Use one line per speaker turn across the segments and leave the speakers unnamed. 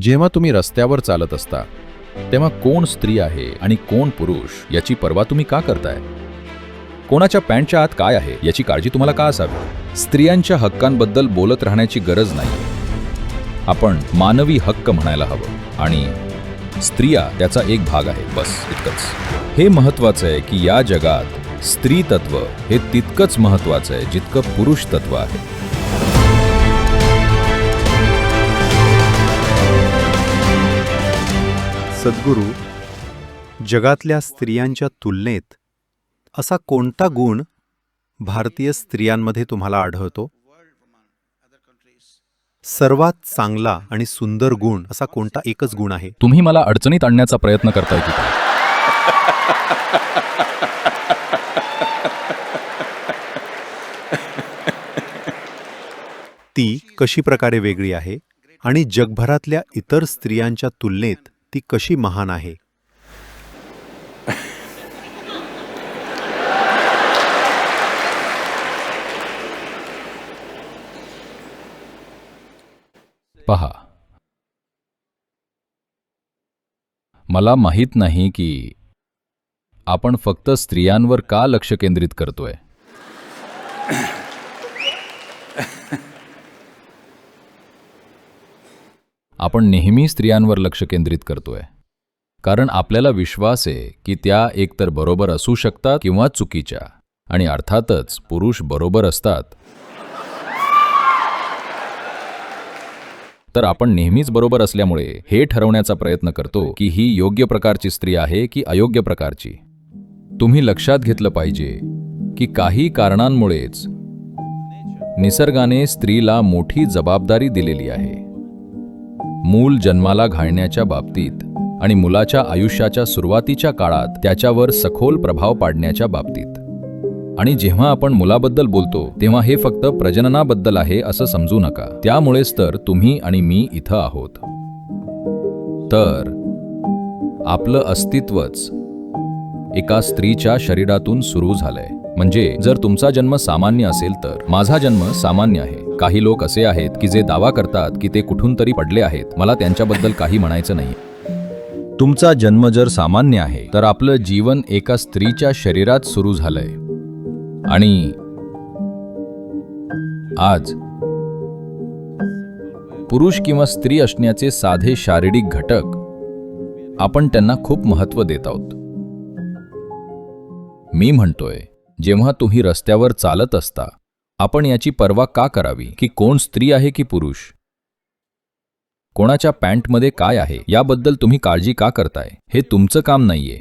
जेव्हा तुम्ही रस्त्यावर चालत असता तेव्हा कोण स्त्री आहे आणि कोण पुरुष याची पर्वा तुम्ही का करताय? कोणाच्या पॅन्टच्या आत काय आहे याची काळजी तुम्हाला का असावी? स्त्रियांच्या हक्कांबद्दल बोलत राहण्याची गरज नाही. आपण मानवी हक्क म्हणायला हवं आणि स्त्रिया त्याचा एक भाग आहे बस इतकंच. हे महत्वाचं आहे की या जगात स्त्री तत्व हे तितकंच महत्वाचं आहे जितकं पुरुष तत्व आहे.
सद्गुरू जगातल्या स्त्रियांच्या तुलनेत असा कोणता गुण भारतीय स्त्रियांमध्ये तुम्हाला आढळतो? सर्वात चांगला आणि सुंदर गुण असा कोणता एकच गुण आहे?
तुम्ही मला अडचणीत आणण्याचा प्रयत्न करताय
ती कशी प्रकारे वेगळी आहे आणि जगभरातल्या इतर स्त्रियांच्या तुलनेत ती कशी महान आहे?
पहा. मला माहीत नाही की आपण फक्त स्त्रियांवर का लक्ष केंद्रित करतोय? आपण नेहमी स्त्रियांवर लक्ष केंद्रित करतोय. कारण आपल्याला विश्वास आहे की त्या एकतर बरोबर असू शकतात किंवा चुकीच्या. आणि अर्थातच पुरुष बरोबर असतात. तर आपण नेहमीच बरोबर असल्यामुळे हे ठरवण्याचा प्रयत्न करतो की ही योग्य प्रकारची स्त्री आहे की अयोग्य प्रकारची. तुम्ही लक्षात घेतलं पाहिजे की काही कारणांमुळेच निसर्गाने स्त्रीला मोठी जबाबदारी दिलेली आहे. मूल जन्माला घालण्याच्या बाबतीत आणि मुलाच्या आयुष्याच्या सुरुवातीच्या काळात त्याच्यावर सखोल प्रभाव पाडण्याच्या बाबतीत. आणि जेव्हा आपण मुलाबद्दल बोलतो तेव्हा हे फक्त प्रजननाबद्दल आहे असं समजू नका. त्यामुळेच तर तुम्ही आणि मी इथं आहोत. तर आपलं अस्तित्वच एका स्त्रीच्या शरीरातून सुरू झालंय. म्हणजे जर तुमचा जन्म सामान्य असेल तर. माझा जन्म सामान्य आहे. काही लोक असे आहेत की जे दावा करतात की ते कुठून तरी पडले आहेत. मला त्यांच्याबद्दल काही म्हणायचं नाही. तुमचा जन्म जर सामान्य आहे तर आपलं जीवन एका स्त्रीच्या शरीरात सुरू झालंय. आणि आज पुरुष किंवा स्त्री असण्याचे साधे शारीरिक घटक आपण त्यांना खूप महत्त्व देत आहोत. मी म्हणतोय जेव्हा तुम्ही रस्त्यावर चालत असता आपण याची पर्वा का करावी? की कोण स्त्री आहे की पुरुष? कोणाच्या पॅन्टमध्ये काय आहे? याबद्दल तुम्ही काळजी का करताय? हे तुमचं काम नाहीये.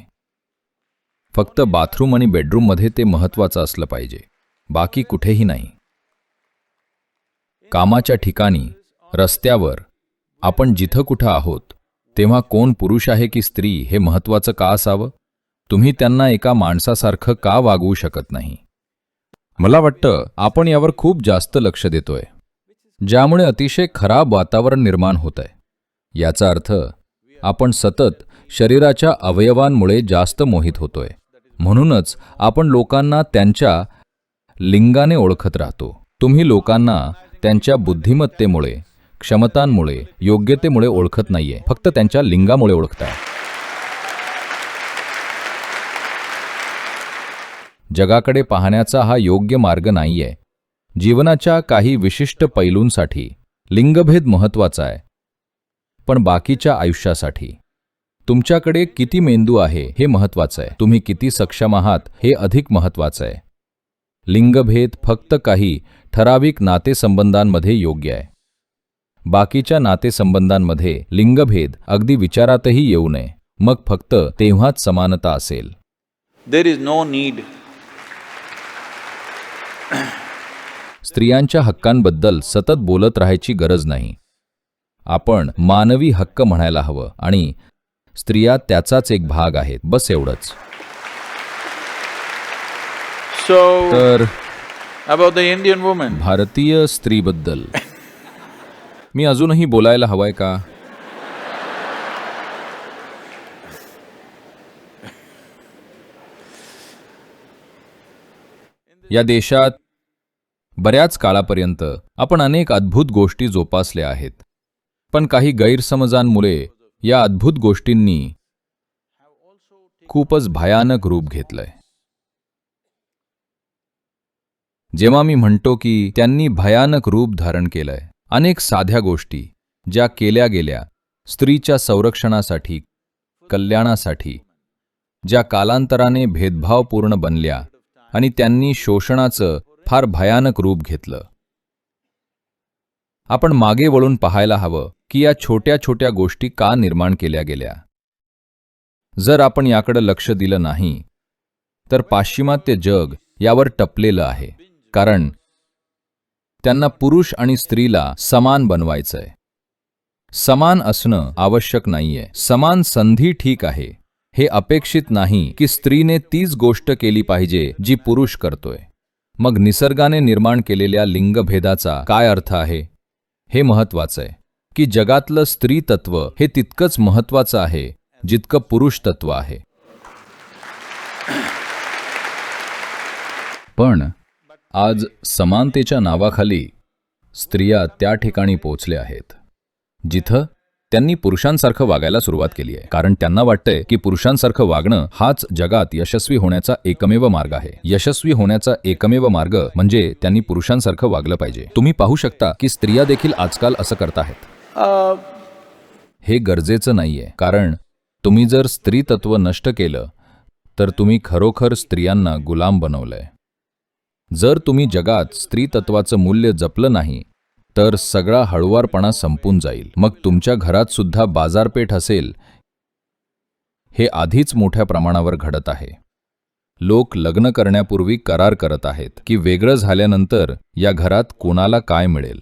फक्त बाथरूम आणि बेडरूममध्ये ते महत्वाचं असलं पाहिजे. बाकी कुठेही नाही. कामाच्या ठिकाणी रस्त्यावर आपण जिथं कुठं आहोत तेव्हा कोण पुरुष आहे की स्त्री हे महत्वाचं का असावं? तुम्ही त्यांना एका माणसासारखं का वागवू शकत नाही? मला वाटतं आपण यावर खूप जास्त लक्ष देतोय. ज्यामुळे अतिशय खराब वातावरण निर्माण होत आहे याचा अर्थ आपण सतत शरीराच्या अवयवांमुळे जास्त मोहित होतोय. म्हणूनच आपण लोकांना त्यांच्या लिंगाने ओळखत राहतो. तुम्ही लोकांना त्यांच्या बुद्धिमत्तेमुळे क्षमतांमुळे योग्यतेमुळे ओळखत नाहीये. फक्त त्यांच्या लिंगामुळे ओळखताय. जगाकडे पाहण्याचा हा योग्य मार्ग नाहीये. जीवनाच्या काही विशिष्ट पैलूंसाठी लिंगभेद महत्त्वाचा आहे. पण बाकीच्या आयुष्यासाठी? तुमच्याकडे किती मेंदू आहे हे महत्वाचं आहे. तुम्ही किती सक्षम आहात हे अधिक महत्वाचं आहे. लिंगभेद फक्त काही ठराविक नातेसंबंधांमध्ये योग्य आहे. बाकीच्या नातेसंबंधांमध्ये लिंगभेद अगदी विचारातही येऊ नये. मग फक्त तेव्हाच समानता असेल.
देर इज नो नीड
स्त्रियांच्या हक्कांबद्दल सतत बोलत राहायची गरज नाही. आपण मानवी हक्क म्हणायला हवं आणि स्त्रिया त्याचाच एक भाग आहेत बस एवढंच.
So,
तर
about the Indian woman,
भारतीय स्त्रीबद्दल. मी अजूनही बोलायला हवंय का? या देशात बऱ्याच काळापर्यंत आपण अनेक अद्भुत गोष्टी जोपासल्या आहेत. पण काही गैरसमजांमुळे या अद्भुत गोष्टींनी खूपच भयानक रूप घेतलंय. जेव्हा मी म्हणतो की त्यांनी भयानक रूप धारण केलंय अनेक साध्या गोष्टी ज्या केल्या गेल्या स्त्रीच्या संरक्षणासाठी कल्याणासाठी ज्या कालांतराने भेदभावपूर्ण बनल्या आणि त्यांनी शोषणाचं फार भयानक रूप घेतलं. आपण मागे वळून पाहायला हवं की या छोट्या छोट्या गोष्टी का निर्माण केल्या गेल्या. जर आपण याकडे लक्ष दिलं नाही तर पाश्चिमात्य जग यावर टपलेलं आहे कारण त्यांना पुरुष आणि स्त्रीला समान बनवायचंय. समान असणं आवश्यक नाहीये. समान संधी ठीक आहे. हे अपेक्षित नाही की स्त्रीने तीच गोष्ट केली पाहिजे जी पुरुष करतोय. मग निसर्गाने निर्माण केलेल्या लिंगभेदाचा काय अर्थ आहे? हे महत्वाचं आहे की जगातलं स्त्री तत्व हे तितकंच महत्वाचं आहे जितकं पुरुष तत्व आहे. पण आज समानतेच्या नावाखाली स्त्रिया त्या ठिकाणी पोचल्या आहेत जिथं त्यांनी पुरुषांसारखं वागायला सुरुवात केली आहे. कारण त्यांना वाटतंय की पुरुषांसारखं वागणं हाच जगात यशस्वी होण्याचा एकमेव मार्ग आहे. यशस्वी होण्याचा एकमेव मार्ग म्हणजे त्यांनी पुरुषांसारखं वागलं पाहिजे. तुम्ही पाहू शकता की स्त्रिया देखील आजकाल असं करत आहेत. हे गरजेचं नाहीये. कारण तुम्ही जर स्त्री तत्व नष्ट केलं तर तुम्ही खरोखर स्त्रियांना गुलाम बनवलंय. जर तुम्ही जगात स्त्री तत्वाचं मूल्य जपलं नाही तर सगळा हळुवारपणा संपून जाईल. मग तुमच्या घरात सुद्धा बाजारपेठ असेल. हे आधीच मोठ्या प्रमाणावर घडत आहे. लोक लग्न करण्यापूर्वी करार करत आहेत की वेगळं झाल्यानंतर या घरात कोणाला काय मिळेल.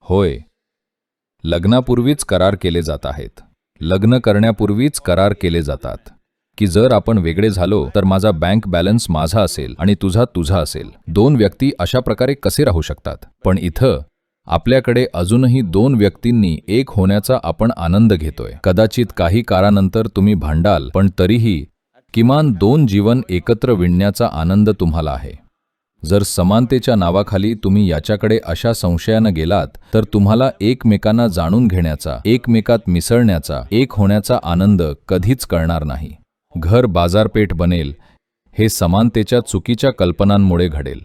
होय. लग्नापूर्वीच करार केले जात आहेत. लग्न करण्यापूर्वीच करार केले जातात. की जर आपण वेगळे झालो तर माझा बँक बॅलन्स माझा असेल आणि तुझा तुझा असेल. दोन व्यक्ती अशा प्रकारे कसे राहू शकतात? पण इथं आपल्याकडे अजूनही दोन व्यक्तींनी एक होण्याचा आपण आनंद घेतोय. कदाचित काही काळानंतर तुम्ही भांडाल पण तरीही किमान दोन जीवन एकत्र विणण्याचा आनंद तुम्हाला आहे. जर समानतेच्या नावाखाली तुम्ही याच्याकडे अशा संशयानं गेलात तर तुम्हाला एकमेकांना जाणून घेण्याचा एकमेकात मिसळण्याचा एक होण्याचा आनंद कधीच कळणार नाही. घर बाजारपेठ बनेल हे समानतेच्या चुकीच्या कल्पनांमुळे घडेल.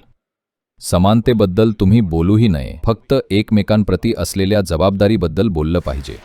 समानतेबद्दल तुम्ही बोलूही नये फक्त एकमेकांप्रती असलेल्या जबाबदारीबद्दल बोललं पाहिजे.